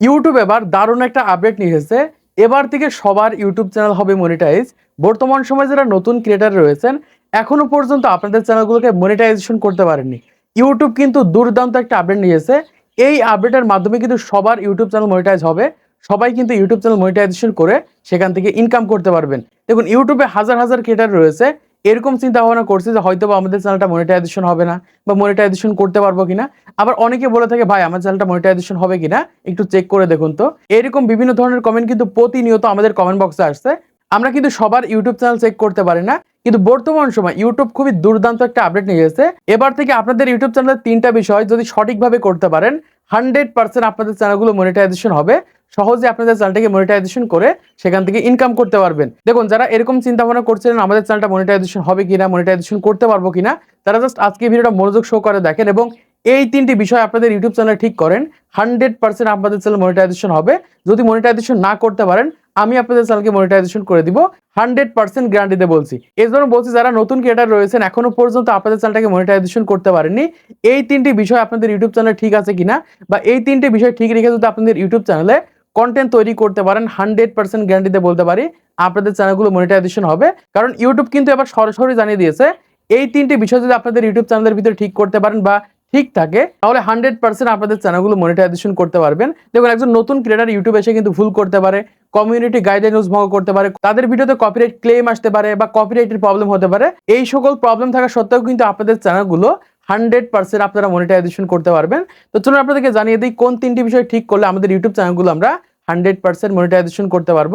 YouTube এবার দারুণ একটা আপডেট নিয়ে এসেছে। এবার থেকে সবার ইউটিউব চ্যানেল হবে মনিটাইজ বর্তমান সময়ে যারা নতুন ক্রিয়েটার রয়েছেন, এখনও পর্যন্ত আপনাদের চ্যানেলগুলোকে মনিটাইজেশন করতে পারেননি। ইউটিউব কিন্তু দুর্দান্ত একটা আপডেট নিয়েছে এই আপডেটের মাধ্যমে কিন্তু সবার ইউটিউব চ্যানেল মনিটাইজ হবে। সবাই কিন্তু ইউটিউব চ্যানেল মনিটাইজেশন করে সেখান থেকে ইনকাম করতে পারবেন। দেখুন ইউটিউবে হাজার হাজার ক্রিয়েটার রয়েছে। এরকম চিন্তা ভাবনা করছে যে হয়তো আমাদের চ্যানেলটা মনিটাইজেশন হবে না বা মনিটাইজেশন করতে পারব কিনা। আবার অনেকে বলে থাকে, ভাই, আমার চ্যানেলটা মনিটাইজেশন হবে কিনা? একটু চেক করে দেখুন তো। এরকম বিভিন্ন ধরনের কমেন্ট কিন্তু প্রতিনিয়ত আমাদের কমেন্ট বক্সে আসছে। আমরা কিন্তু সবার ইউটিউব চ্যানেল চেক করতে পারি না। কিন্তু বর্তমান সময় ইউটিউব খুবই দুর্দান্ত একটা আপডেট নিয়ে এসেছে। এবার থেকে আপনাদের ইউটিউব চ্যানেলের তিনটা বিষয় যদি সঠিকভাবে করতে পারেন হান্ড্রেড পার্সেন্ট আপনাদের চ্যানেলগুলো মনিটাইজেশন হবে। সহজে আপনাদের চ্যানেলটাকে মনিটাইজেশন করে সেখান থেকে ইনকাম করতে পারবেন। দেখুন, যারা এরকম চিন্তা ভাবনা করছিলেন আমাদের চ্যানেলটা মনিটাইজেশন হবে কিনা মনিটাইজেশন করতে পারব কিনা, তারা জাস্ট আজকে ভিডিওটা মনোযোগ শো করে দেখেন এবং এই তিনটি বিষয় আপনাদের ইউটিউব চ্যানেল ঠিক করেন। হান্ড্রেড পার্সেন্ট আপনাদের চ্যানেল মনিটাইজেশন হবে। যদি মনিটাইজেশন না করতে পারেন, আমি আপনাদের চ্যানেলকে মনিটাইজেশন করে দিব। হান্ড্রেড পার্সেন্ট গ্যারান্টিতে বলছি। এই জন্য বলছি, যারা নতুন ক্রিয়েটার রয়েছেন, এখনও পর্যন্ত আপনাদের চ্যানেলটাকে মনিটাইজেশন করতে পারেননি, এই তিনটি বিষয় আপনাদের ইউটিউব চ্যানেলে ঠিক আছে কিনা, বা এই তিনটি বিষয় ঠিক রেখে যদি আপনাদের ইউটিউব চ্যানেলে কন্টেন্ট তৈরি করতে পারেন হান্ড্রেড পার্সেন্ট গ্যারান্টিতে বলতে পারি। আপনাদের চ্যানেলগুলো মনিটাইজেশন হবে। কারণ ইউটিউব কিন্তু এবার সরাসরি জানিয়ে দিয়েছে, এই তিনটি বিষয় যদি আপনাদের ইউটিউব চ্যানেলের ভিতরে ঠিক করতে পারেন বা ঠিক থাকে, তাহলে হান্ড্রেড পার্সেন্ট আপনাদের চ্যানেলগুলো মনিটাইজেশন করতে পারবেন। দেখুন, একজন নতুন ক্রিয়েটার ইউটিউব এসে কিন্তু ভুল করতে পারে কমিউনিটি গাইডলাইন ভঙ্গ করতে পারে, তাদের ভিডিওতে কপিরাইট ক্লেম আসতে পারে বা কপিরাইটের প্রবলেম হতে পারে। এই সকল প্রবলেম থাকা সত্ত্বেও কিন্তু আপনাদের চ্যানেলগুলো হান্ড্রেড পার্সেন্ট আপনারা মনিটাইজেশন করতে পারবেন। তো চলুন আপনাদেরকে জানিয়ে দিই, কোন তিনটি বিষয় ঠিক করলে আমাদের ইউটিউব চ্যানেলগুলো আমরা হান্ড্রেড পার্সেন্ট মনিটাইজেশন করতে পারব।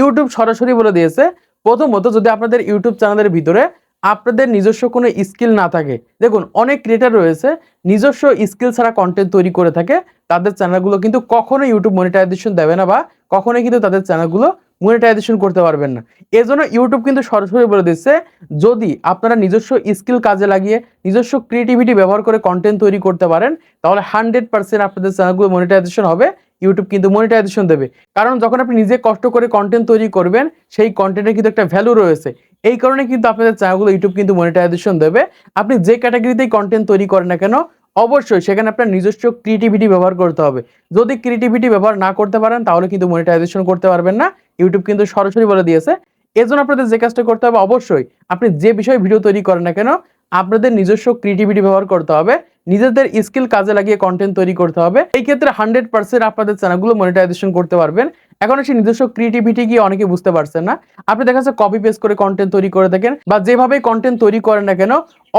ইউটিউব সরাসরি বলে দিয়েছে, প্রথমত যদি আপনাদের ইউটিউব চ্যানেলের ভিতরে আপনাদের নিজস্ব কোনো স্কিল না থাকে, দেখুন অনেক ক্রিয়েটার রয়েছে, নিজস্ব স্কিল ছাড়া কন্টেন্ট তৈরি করে থাকে, তাদের চ্যানেলগুলো কিন্তু কখনো ইউটিউব মনিটাইজেশন দেবে না বা কখনোই কিন্তু তাদের চ্যানেলগুলো মনিটাইজেশন করতে পারবেন না। এজন্য ইউটিউব কিন্তু সরাসরি বলে দিচ্ছে, যদি আপনারা নিজস্ব স্কিল কাজে লাগিয়ে নিজস্ব ক্রিয়েটিভিটি ব্যবহার করে কন্টেন্ট তৈরি করতে পারেন, তাহলে হান্ড্রেড পার্সেন্ট আপনাদের চ্যানেলগুলো মনিটাইজেশন হবে ইউটিউব কিন্তু মনিটাইজেশন দেবে। কারণ যখন আপনি নিজে কষ্ট করে কন্টেন্ট তৈরি করবেন, সেই কন্টেন্টের কিন্তু একটা ভ্যালু রয়েছে। এই কারণে কিন্তু আপনাদের চ্যানেলগুলো ইউটিউব কিন্তু মনিটাইজেশন দেবে। আপনি যে ক্যাটাগরিতেই কন্টেন্ট তৈরি করেন না কেন, অবশ্যই সেখানে আপনার নিজস্ব ক্রিয়েটিভিটি ব্যবহার করতে হবে। যদি ক্রিয়েটিভিটি ব্যবহার না করতে পারেন, তাহলে কিন্তু মনিটাইজেশন করতে পারবেন না। ইউটিউব কিন্তু সরাসরি বলে দিয়েছে। এজন্য আপনাদের যে কাজটা করতে হবে অবশ্যই আপনি যে বিষয়ে ভিডিও তৈরি করেন না কেন, আপনাদের নিজস্ব ক্রিয়েটিভিটি ব্যবহার করতে হবে, নিজেদের স্কিল কাজে লাগিয়ে কন্টেন্ট তৈরি করতে হবে। এই ক্ষেত্রে হান্ড্রেড পার্সেন্ট আপনাদের চ্যানেলগুলো মনিটাইজেশন করতে পারবেন। এখন সেই নিজস্ব ক্রিয়েটিভিটি কি অনেকে বুঝতে পারছেন না। আপনি দেখা যাচ্ছে কপি পেস্ট করে কন্টেন্ট তৈরি করে থাকেন বা যেভাবে কন্টেন্ট তৈরি করেন না কেন,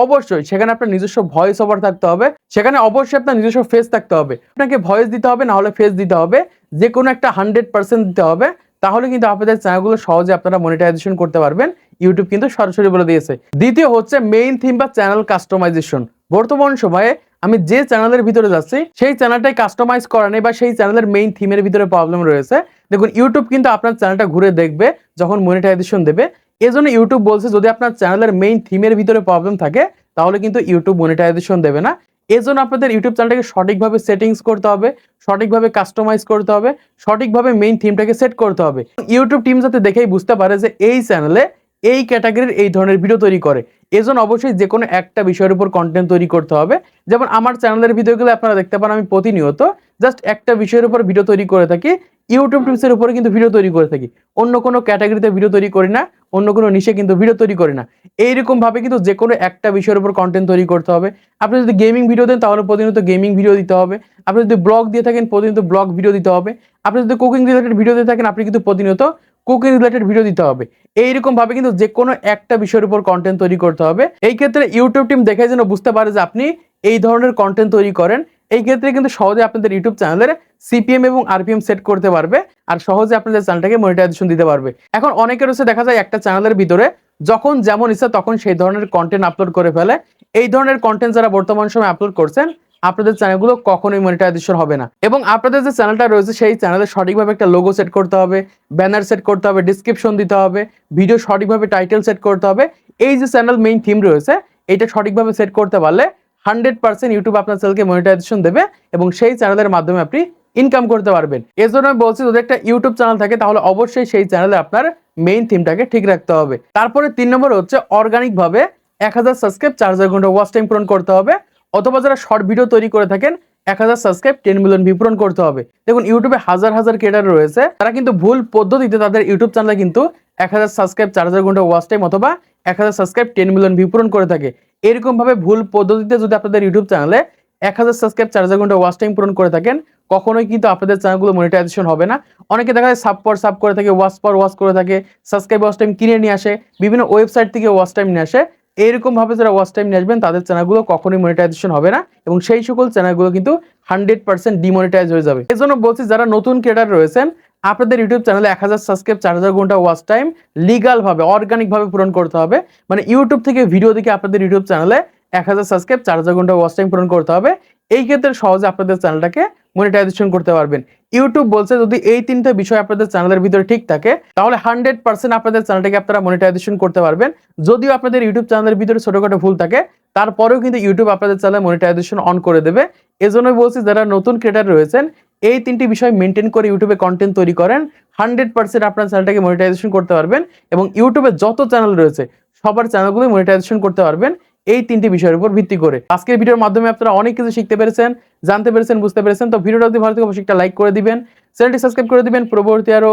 অবশ্যই সেখানে আপনার নিজস্ব ভয়েস ওভার থাকতে হবে, সেখানে অবশ্যই আপনার নিজস্ব ফেস থাকতে হবে। আপনাকে ভয়েস দিতে হবে, না হলে ফেস দিতে হবে। যে কোনো একটা হান্ড্রেড পার্সেন্ট দিতে হবে। তাহলে কিন্তু আপনাদের চ্যানেলগুলো সহজে আপনারা মনিটাইজেশন করতে পারবেন। ইউটিউব কিন্তু সরাসরি বলে দিয়েছে। দ্বিতীয় হচ্ছে মেইন থিম বা চ্যানেল কাস্টমাইজেশন বর্তমান সময়ে আমি যে চ্যানেলের ভিতরে যাচ্ছি, সেই চ্যানেলটাই কাস্টমাইজ করা নেই বা সেই চ্যানেলের মেইন থিমের ভিতরে প্রবলেম রয়েছে। দেখুন ইউটিউব কিন্তু আপনার চ্যানেলটা ঘুরে দেখবে, যখন মনিটাইজেশন দেবে। এজন্য ইউটিউব বলছে, যদি আপনার চ্যানেলের মেইন থিমের ভিতরে প্রবলেম থাকে, তাহলে কিন্তু ইউটিউব মনিটাইজেশন দেবে না। এজন্য আপনাদের ইউটিউব চ্যানেলটাকে সঠিকভাবে সেটিংস করতে হবে, সঠিকভাবে কাস্টমাইজ করতে হবে, সঠিকভাবে মেইন থিমটাকে সেট করতে হবে। ইউটিউব টিম যাতে দেখেই বুঝতে পারে যে এই চ্যানেলে এই ক্যাটাগরির এই ধরনের ভিডিও তৈরি করে। এজন্য অবশ্যই যে কোনো একটা বিষয়ের উপর কন্টেন্ট তৈরি করতে হবে। যেমন আমার চ্যানেলের ভিডিওগুলো আপনারা দেখতে পান আমি প্রতিনিয়ত জাস্ট একটা বিষয়ের উপর ভিডিও তৈরি করে থাকি। ইউটিউব টিপসের উপরে কিন্তু ভিডিও তৈরি করে থাকি। অন্য কোনো ক্যাটাগরিতে ভিডিও তৈরি করি না, অন্য কোনো নিশে কিন্তু ভিডিও তৈরি করি না। এইরকম ভাবে কিন্তু যে কোনো একটা বিষয়ের উপর কন্টেন্ট তৈরি করতে হবে। আপনি যদি গেমিং ভিডিও দেন, তাহলে প্রতিনিয়ত গেমিং ভিডিও দিতে হবে। আপনি যদি ব্লগ দিয়ে থাকেন, প্রতিনিয়ত ব্লগ ভিডিও দিতে হবে। আপনি যদি কুকিং রিলেটেড ভিডিও দিয়ে থাকেন, আপনি কিন্তু প্রতিনিয়ত কুকিং রিলেটেড ভিডিও দিতে হবে। এইরকম ভাবে কিন্তু যে কোনো একটা বিষয়ের উপর কন্টেন্ট তৈরি করতে হবে। এই ক্ষেত্রে ইউটিউব টিম দেখে যেন বুঝতে পারে যে আপনি এই ধরনের কন্টেন্ট তৈরি করেন। এই ক্ষেত্রে কিন্তু সহজে আপনাদের ইউটিউব চ্যানেলের সিপিএম এবং আরপিএম সেট করতে পারবে আর সহজে আপনাদের চ্যানেলটাকে মনিটাইজেশন দিতে পারবে। এখন অনেকের হচ্ছে দেখা যায় একটা চ্যানেলের ভিতরে যখন যেমন ইচ্ছা তখন সেই ধরনের কন্টেন্ট আপলোড করে ফেলে। এই ধরনের কন্টেন্ট যারা বর্তমান সময় আপলোড করছেন, আপনাদের চ্যানেলগুলো কখনোই মনিটাইজেশন হবে না। এবং আপনাদের যে চ্যানেলটা রয়েছে সেই চ্যানেলে সঠিকভাবে একটা লোগো সেট করতে হবে ব্যানার সেট করতে হবে ডিসক্রিপশন দিতে হবে ভিডিও সঠিকভাবে টাইটেল সেট করতে হবে। এই যে চ্যানেল মেইন থিম রয়েছে, এটা সঠিকভাবে সেট করতে পারলে হান্ড্রেড পার্সেন্ট ইউটিউব আপনার চ্যানেলকে মনিটাইজেশন দেবে এবং সেই চ্যানেলের মাধ্যমে আপনি ইনকাম করতে পারবেন। এর জন্য আমি বলছি, যদি একটা ইউটিউব চ্যানেল থাকে, তাহলে অবশ্যই সেই চ্যানেলে আপনার মেইন থিমটাকে ঠিক রাখতে হবে। তারপরে তিন নম্বর হচ্ছে অর্গানিক ভাবে এক হাজার সাবস্ক্রাইব চার হাজার ঘণ্টা ওয়াচ টাইম পূরণ করতে হবে। অথবা যারা শর্ট ভিডিও তৈরি করে থাকেন, এক হাজার সাবস্ক্রাইব টেন মিলিয়ন ভিউ পূরণ করতে হবে। দেখুন, ইউটিউবে হাজার হাজার ক্রিয়েটার রয়েছে, তারা কিন্তু ভুল পদ্ধতিতে তাদের ইউটিউব চ্যানেলে কিন্তু এক হাজার সাবস্ক্রাইব চার হাজার ঘণ্টা ওয়াচ টাইম অথবা এক হাজার সাবস্ক্রাইব টেন মিলিয়ন ভিউ পূরণ করে থাকে। এরকম ভাবে ভুল পদ্ধতিতে যদি আপনাদের ইউটিউব চ্যানেলে এক হাজার সাবস্ক্রাইব চার হাজার ঘণ্টা ওয়াচ টাইম পূরণ করে থাকেন, কখনোই কিন্তু আপনাদের চ্যানেলগুলো মনিটাইজেশন হবে না। অনেকে দেখা যায় সাব পর সাব করে থাকে ওয়াচ পর ওয়াচ করে থাকে সাবস্ক্রাইব ওয়াচ টাইম কিনে নিয়ে আসে, বিভিন্ন ওয়েবসাইট থেকে ওয়াচ টাইম নিয়ে আসে। এইরকম ভাবে যারা ওয়াচ টাইম নিয়ে আসবেন, তাদের চ্যানেলগুলো কখনোই মনিটাইজেশন হবে না এবং সেই সকল চ্যানেলগুলো কিন্তু হান্ড্রেড পার্সেন্ট ডিমনিটাইজ হয়ে যাবে। এই জন্য বলছি, যারা নতুন ক্রিয়েটার রয়েছেন আপনাদের ইউটিউব চ্যানেলে এক হাজার সাবস্ক্রাইব চার হাজার ঘণ্টা ওয়াচ টাইম লিগাল ভাবে অর্গানিক ভাবে পূরণ করতে হবে। মানে ইউটিউব থেকে ভিডিও দেখে আপনাদের ইউটিউব চ্যানেলে এক হাজার সাবস্ক্রাইব চার হাজার ঘণ্টা ওয়াচ টাইম পূরণ করতে হবে। এই ক্ষেত্রে সহজে আপনাদের চ্যানেলটাকে মনিটাইজেশন করতে পারবেন। ইউটিউব বলছে যদি এই তিনটা বিষয় আপনাদের চ্যানেলের ভিতরে ঠিক থাকে, তাহলে হান্ড্রেড পার্সেন্ট আপনাদের চ্যানেলটাকে আপনারা মনিটাইজেশন করতে পারবেন। যদিও আপনাদের ইউটিউব চ্যানেলের ভিতরে ছোটখাটো ভুল থাকে, তারপরেও কিন্তু ইউটিউব আপনাদের চ্যানেলে মনিটাইজেশন অন করে দেবে। এজন্যই বলছি, যারা নতুন ক্রিয়েটার রয়েছেন এই তিনটি বিষয় মেনটেন করে ইউটিউবে কন্টেন্ট তৈরি করেন হান্ড্রেড পার্সেন্ট আপনার চ্যানেলটাকে মনিটাইজেশন করতে পারবেন এবং ইউটিউবে যত চ্যানেল রয়েছে, সবার চ্যানেলগুলো মনিটাইজেশন করতে পারবেন। এই তিনটি বিষয়ের উপর ভিত্তি করে। আজকের ভিডিওর মাধ্যমে আপনারা অনেক কিছু শিখতে পেরেছেন, জানতে পেরেছেন, বুঝতে পেরেছেন। তো ভিডিওটা যদি ভালো থেকে অবশ্যই একটা লাইক করে দিবেন চ্যানেলটি সাবস্ক্রাইব করে দিবেন। পরবর্তী আরও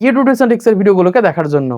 ইউটিউব ভিডিওগুলোকে দেখার জন্য।